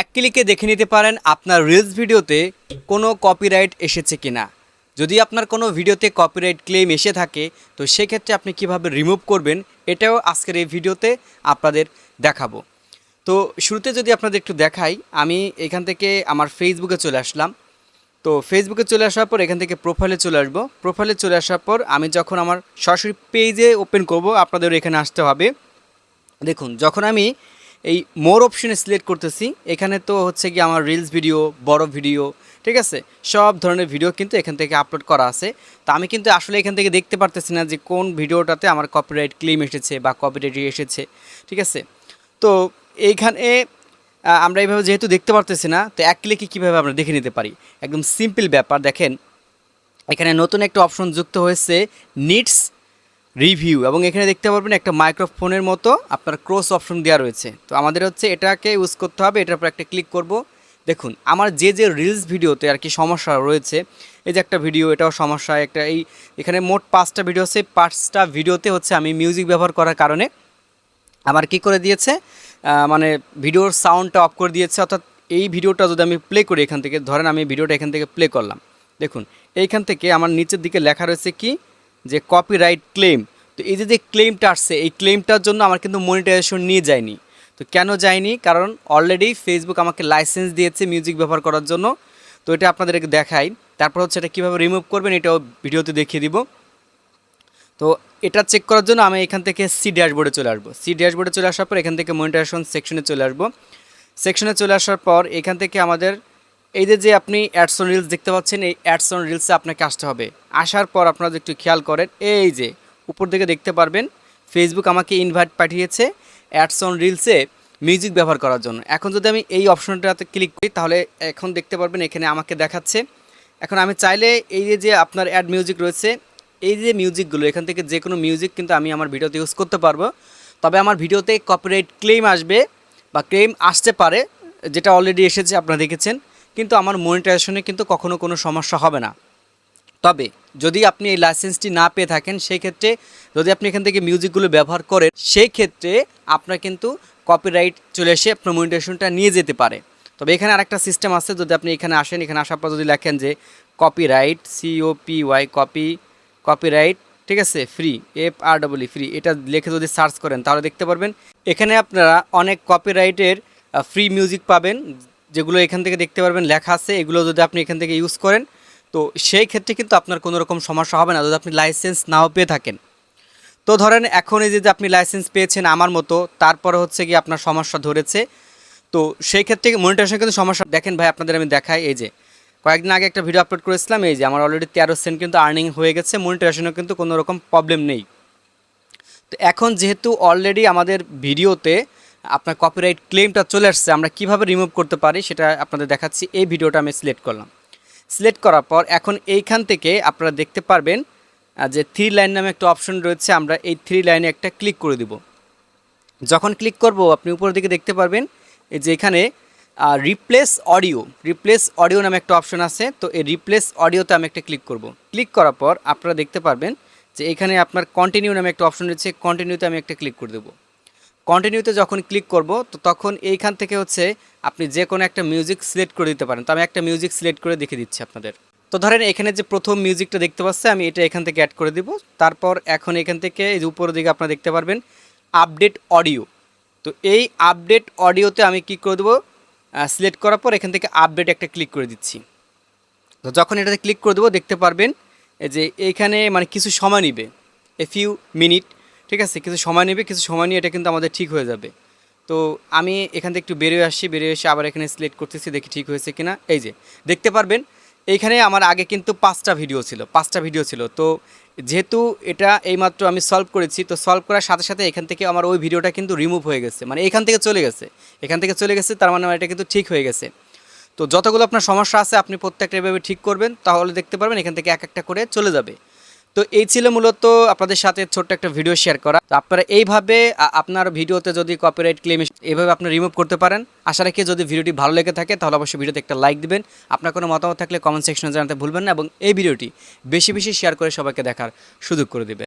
এক ক্লিকে দেখে নিতে পারেন আপনার রিলস ভিডিওতে কোনো কপিরাইট এসেছে কিনা। যদি আপনার কোনো ভিডিওতে কপিরাইট ক্লেম এসে থাকে, তো সেক্ষেত্রে আপনি কীভাবে রিমুভ করবেন, এটাও আজকের এই ভিডিওতে আপনাদের দেখাবো। তো শুরুতে যদি আপনাদের একটু দেখাই, আমি এখান থেকে আমার ফেসবুকে চলে আসলাম। তো ফেসবুকে চলে আসার পর এখান থেকে প্রোফাইলে চলে আসব। প্রোফাইলে চলে আসার পর আমি যখন আমার সরাসরি পেজে ওপেন করব আপনাদের এখানে আসতে হবে। দেখুন, যখন আমি এই মোর অপশনে সিলেক্ট করতেছি। এখানে তো হচ্ছে কি আমার রিলস ভিডিও বড় ভিডিও ঠিক আছে? সব ধরনের ভিডিও কিন্তু এখান থেকে আপলোড করা আছে। তো আমি কিন্তু আসলে এখান থেকে দেখতে পারতেছি না যে কোন ভিডিওটাতে আমার কপিরাইট ক্লেম এসেছে বা কপিরাইট এসেছে, ঠিক আছে? তো এইখানে আমরা এইভাবে যেহেতু দেখতে পারতেছি না, তো এক ক্লিকে কীভাবে আমরা দেখে নিতে পারি? একদম সিম্পল ব্যাপার, দেখেন। এখানে নতুন একটা অপশন যুক্ত হয়েছে নিডস রিভিউ এবং এখানে দেখতে পারবেন একটা মাইক্রোফোনের মতো আপনার ক্রস অপশন দেওয়া রয়েছে। তো আমাদের হচ্ছে এটাকে ইউজ করতে হবে, এটার উপর একটা ক্লিক করব। দেখুন, আমার যে যে রিলস ভিডিওতে আর কি সমস্যা রয়েছে, এই যে একটা ভিডিও এটাও সমস্যা, একটা এই এখানে মোট পাঁচটা ভিডিও আছে, পাঁচটা ভিডিওতে হচ্ছে আমি মিউজিক ব্যবহার করার কারণে আমার কি করে দিয়েছে মানে ভিডিওর সাউন্ডটা অফ করে দিয়েছে, অর্থাৎ এই ভিডিওটা যদি আমি প্লে করি এখান থেকে, ধরেন আমি ভিডিওটা এখান থেকে প্লে করলাম। দেখুন, এইখান থেকে আমার নিচের দিকে লেখা রয়েছে কি যে কপিরাইট ক্লেম তো এই যে যে ক্লেমটা আসছে, এই ক্লেমটার জন্য আমার কিন্তু মনিটাইজেশন নিয়ে যায়নি। তো কেন যায়নি? কারণ অলরেডি ফেসবুক আমাকে লাইসেন্স দিয়েছে মিউজিক ব্যবহার করার জন্য। তো এটা আপনাদেরকে দেখাই। তারপর হচ্ছে এটা কীভাবে রিমুভ করবেন, এটাও ভিডিওতে দেখিয়ে দিব। তো এটা চেক করার জন্য আমি এখান থেকে সি ড্যাশবোর্ডে চলে আসব। সি ড্যাশবোর্ডে চলে আসার পর এখান থেকে মনিটাইজেশন সেকশনে চলে আসব। সেকশনে চলে আসার পর এখান থেকে আমাদের এই যে আপনি অ্যাডস অন রিলস দেখতে পাচ্ছেন, এই অ্যাডস অন রিলসে আপনাকে আসতে হবে। আসার পর আপনারা একটু খেয়াল করেন, এই যে, উপর দিকে দেখতে পারবেন ফেসবুক আমাকে ইনভাইট পাঠিয়েছে অ্যাডস অন রিলসে মিউজিক ব্যবহার করার জন্য। এখন যদি আমি এই অপশনটাতে ক্লিক করি, তাহলে এখন দেখতে পারবেন এখানে আমাকে দেখাচ্ছে। এখন আমি চাইলে এই যে আপনার অ্যাড মিউজিক রয়েছে, এই যে মিউজিকগুলো এখান থেকে যে কোনো মিউজিক কিন্তু আমি আমার ভিডিওতে ইউজ করতে পারব। তবে আমার ভিডিওতে কপিরাইট ক্লেম আসবে বা ক্লেম আসতে পারে, যেটা অলরেডি এসেছে, আপনারা দেখেছেন। কিন্তু আমার মনিটাইজেশনে কিন্তু কখনো কোনো সমস্যা হবে না। তবে যদি আপনি এই লাইসেন্সটি না পেয়ে থাকেন, সেই ক্ষেত্রে যদি আপনি এখান থেকে মিউজিকগুলো ব্যবহার করেন, সেই ক্ষেত্রে আপনার কিন্তু কপিরাইট চলে এসে আপনার মনিটাইজেশনটা নিয়ে যেতে পারে। তবে এখানে আরেকটা সিস্টেম আছে, যদি আপনি এখানে আসেন, এখানে আসার পর যদি লেখেন যে copyright COP Y copy copyright ঠিক আছে? Free F R double E free এটা লিখে যদি সার্চ করেন, তাহলে দেখতে পারবেন, এখানে আপনারা অনেক কপিরাইটের ফ্রি মিউজিক পাবেন যেগুলো এখান থেকে দেখতে পারবেন লেখা আছে, এগুলো যদি আপনি এখান থেকে ইউজ করেন, তো সেই ক্ষেত্রে কিন্তু আপনার কোনো রকম সমস্যা হবে না। যদি আপনি লাইসেন্স নাও পেয়ে থাকেন। তো ধরেন এখন এই যে আপনি লাইসেন্স পেয়েছেন আমার মতো, তারপরে হচ্ছে কি আপনার সমস্যা ধরেছে। তো সেই ক্ষেত্রে মনিটাইজেশন কিন্তু সমস্যা। দেখেন ভাই, আপনাদের আমি দেখাই এই যে, কয়েকদিন আগে একটা ভিডিও আপলোড করেছিলাম, এই যে আমার অলরেডি তেরো সেন্ট কিন্তু আর্নিং হয়ে গেছে মনিটাইজেশনও কিন্তু কোনো রকম প্রবলেম নেই। তো এখন যেহেতু অলরেডি আমাদের ভিডিওতে আপনার কপিরাইট ক্লেমটা চলে আসছে, আমরা কীভাবে রিমুভ করতে পারি সেটা আপনাদের দেখাচ্ছি। এই ভিডিওটা আমি সিলেক্ট করলাম। সিলেক্ট করার পর এখন এইখান থেকে আপনারা দেখতে পারবেন যে থ্রি লাইন নামে একটা অপশন রয়েছে, আমরা এই থ্রি লাইনে একটা ক্লিক করে দিব। যখন ক্লিক করব, আপনি উপরের দিকে দেখতে পারবেন, এই যে এখানে রিপ্লেস অডিও রিপ্লেস অডিও নামে একটা অপশন আছে, তো এই রিপ্লেস অডিওতে আমি একটা ক্লিক করব। ক্লিক করার পর আপনারা দেখতে পারবেন যে এখানে আপনার কন্টিনিউ নামে একটা অপশন রয়েছে কন্টিনিউতে আমি একটা ক্লিক করে দেবো। কন্টিনিউতে যখন ক্লিক করব, তো তখন এইখান থেকে হচ্ছে আপনি যে কোনো একটা মিউজিক সিলেক্ট করে দিতে পারেন। তো আমি একটা মিউজিক সিলেক্ট করে দেখে দিচ্ছি আপনাদের। তো ধরেন এখানে যে প্রথম মিউজিকটা দেখতে পাচ্ছে আমি এটা এখান থেকে অ্যাড করে দিব। তারপর এখন এখান থেকে এই উপরের দিকে আপনারা দেখতে পারবেন আপডেট অডিও তো এই আপডেট অডিওতে আমি কি করে দেবো? সিলেক্ট করার পর এখান থেকে আপডেট একটা ক্লিক করে দিচ্ছি। তো যখন এটাতে ক্লিক করে দেবো, দেখতে পারবেন যে এইখানে মানে কিছু সময় নিবে। এ ফিউ মিনিট ঠিক আছে, কিছু সময় নেবে, কিছু সময় নিয়ে এটা কিন্তু আমাদের ঠিক হয়ে যাবে। তো আমি এখান থেকে একটু বেরিয়ে আসছি বেরিয়ে এসে আবার এখানে সিলেক্ট করতেছি, দেখি ঠিক হয়েছে কিনা। এই যে, দেখতে পারবেন, এইখানে আমার আগে কিন্তু পাঁচটা ভিডিও ছিল, পাঁচটা ভিডিও ছিল। তো যেহেতু এটা এইমাত্র আমি সলভ করেছি, তো সলভ করার সাথে সাথে এখান থেকে আমার ওই ভিডিওটা কিন্তু রিমুভ হয়ে গেছে। মানে এখান থেকে চলে গেছে, এখান থেকে চলে গেছে, তার মানে আমার এটা কিন্তু ঠিক হয়ে গেছে। তো যতগুলো আপনার সমস্যা আছে, আপনি প্রত্যেকটা এভাবে ঠিক করবেন, তাহলে দেখতে পারবেন এখান থেকে এক একটা করে চলে যাবে। তো এই ছিল মূলত আপনাদের সাথে ছোট্ট একটা ভিডিও শেয়ার করা। তো আপনারা এইভাবে আপনার ভিডিওতে যদি কপিরাইট ক্লেম এইভাবে আপনি রিমুভ করতে পারেন। আশা রাখি যদি ভিডিওটি ভালো লেগে থাকে, তাহলে অবশ্যই ভিডিওতে একটা লাইক দিবেন। আপনার কোনো মতামত থাকলে কমেন্ট সেকশনে জানাতে ভুলবেন না এবং এই ভিডিওটি বেশি বেশি শেয়ার করে সবাইকে দেখার সুযোগ করে দিবেন।